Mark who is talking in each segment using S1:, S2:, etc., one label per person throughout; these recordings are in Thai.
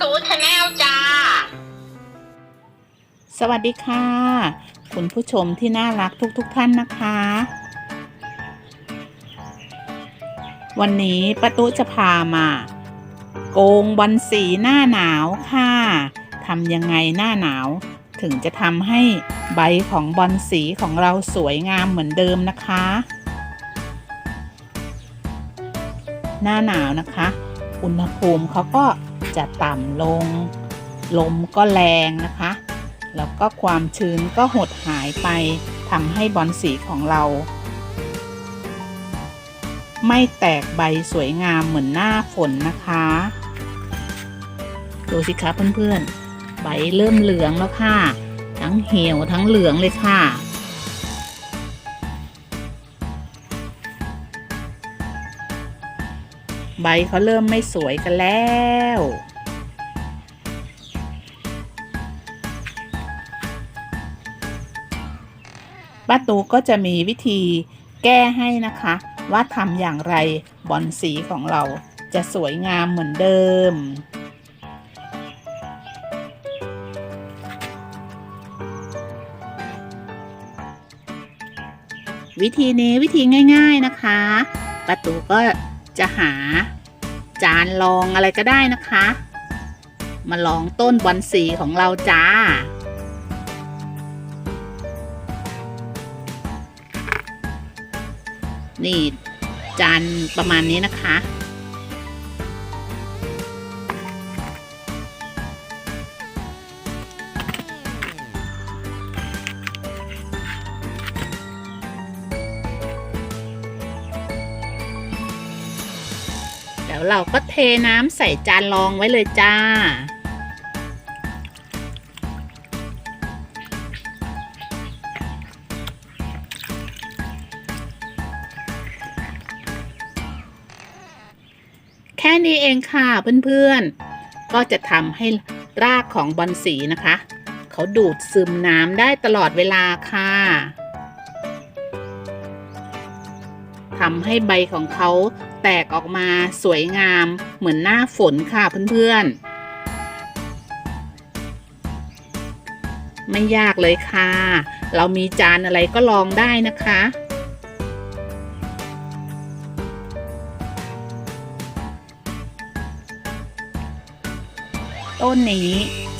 S1: ตูชาแนลจ้า
S2: สวัสดีค่ะ คุณผู้ชมที่น่ารักทุกๆทท่านนะคะ วันนี้ป้าตุ๊จะพามา โกงบอลสีหน้าหนาวค่ะทำยังไงหน้าหนาว ถึงจะทำให้ใบของบอลสีของเราสวยงามเหมือนเดิมนะคะ หน้าหนาวนะคะอุณหภูมิเขาก็ จะต่ำลง ลมก็แรงนะคะ แล้วก็ความชื้นก็หดหายไปทำให้บอลสีของเรา ไม่แตกใบสวยงามเหมือนหน้าฝนนะคะ ดูสิคะเพื่อนๆ ใบเริ่มเหลืองแล้วค่ะ ทั้งเหี่ยวทั้งเหลืองเลยค่ะใบเขาเริ่มไม่สวยกันแล้ว ป้าตูก็จะมีวิธีแก้ให้นะคะ ว่าทำอย่างไรบอลสีของเราจะสวยงามเหมือนเดิม วิธีนี้วิธีง่าย ๆนะคะป้าตูก็จะหาจานรองอะไรก็ได้นะคะ มาลองต้นบอลสีของเราจ้า นี่จานประมาณนี้นะคะ เดี๋ยวเราก็เทน้ำใส่จานรองไว้เลยจ้า ค่นี้เองค่ะเพื่อนๆ ก็จะทำให้รากของบอลสีนะคะ เขาดูดซึมน้ำได้ตลอดเวลาค่ะทำให้ใบของเขาแตกออกมาสวยงามเหมือนหน้าฝนค่ะเพื่อนๆ ไม่ยากเลยค่ะ เรามีจานอะไรก็ลองได้นะคะ ต้นนี้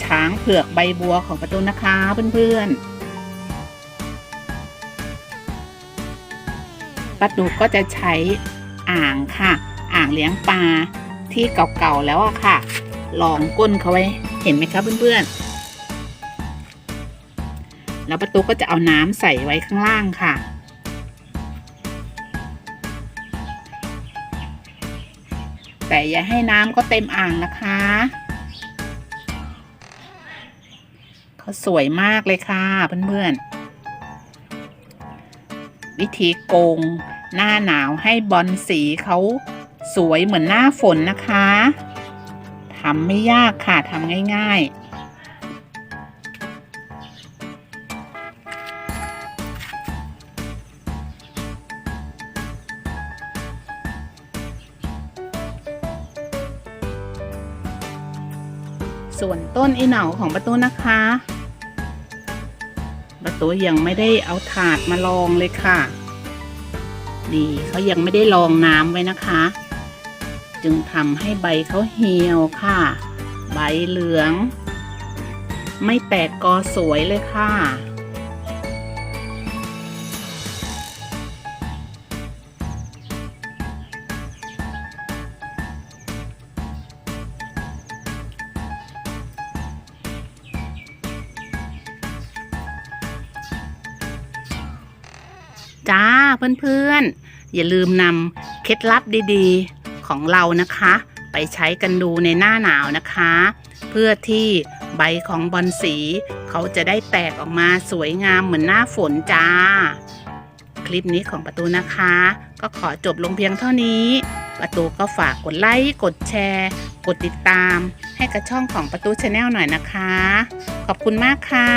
S2: ช้างเผือกใบบัวของประตูนะคะเพื่อนๆประตูก็จะใช้อ่างค่ะ อ่างเลี้ยงปลาที่เก่าๆแล้วอะค่ะลองก้นเขาไว้เห็นไหมคะเพื่อนๆ แล้วประตูก็จะเอาน้ำใส่ไว้ข้างล่างค่ะ แต่อย่าให้น้ำก็เต็มอ่างนะคะ เขาสวยมากเลยค่ะเพื่อนๆ วิธีโกงหน้าหนาวให้บอลสีเขาสวยเหมือนหน้าฝนนะคะทำไม่ยากค่ะทำง่ายๆส่วนต้นอีเหนาของประตูนะคะ ตัวยังไม่ได้เอาถาดมาลองเลยค่ะ นี่เขายังไม่ได้ลองน้ำไว้นะคะ จึงทำให้ใบเขาเหี่ยวค่ะ ใบเหลือง ไม่แตกกอสวยเลยค่ะ จ้าเพื่อนๆ อย่าลืมนำเคล็ดลับดีๆของเรานะคะ ไปใช้กันดูในหน้าหนาวนะคะ เพื่อที่ใบของบอลสี เขาจะได้แตกออกมาสวยงามเหมือนหน้าฝนจ้า คลิปนี้ของประตูนะคะ ก็ขอจบลงเพียงเท่านี้ ประตูก็ฝากกดไลค์กดแชร์ กดติดตาม ให้กับช่องของประตูชาแนลหน่อยนะคะ ขอบคุณมากค่ะ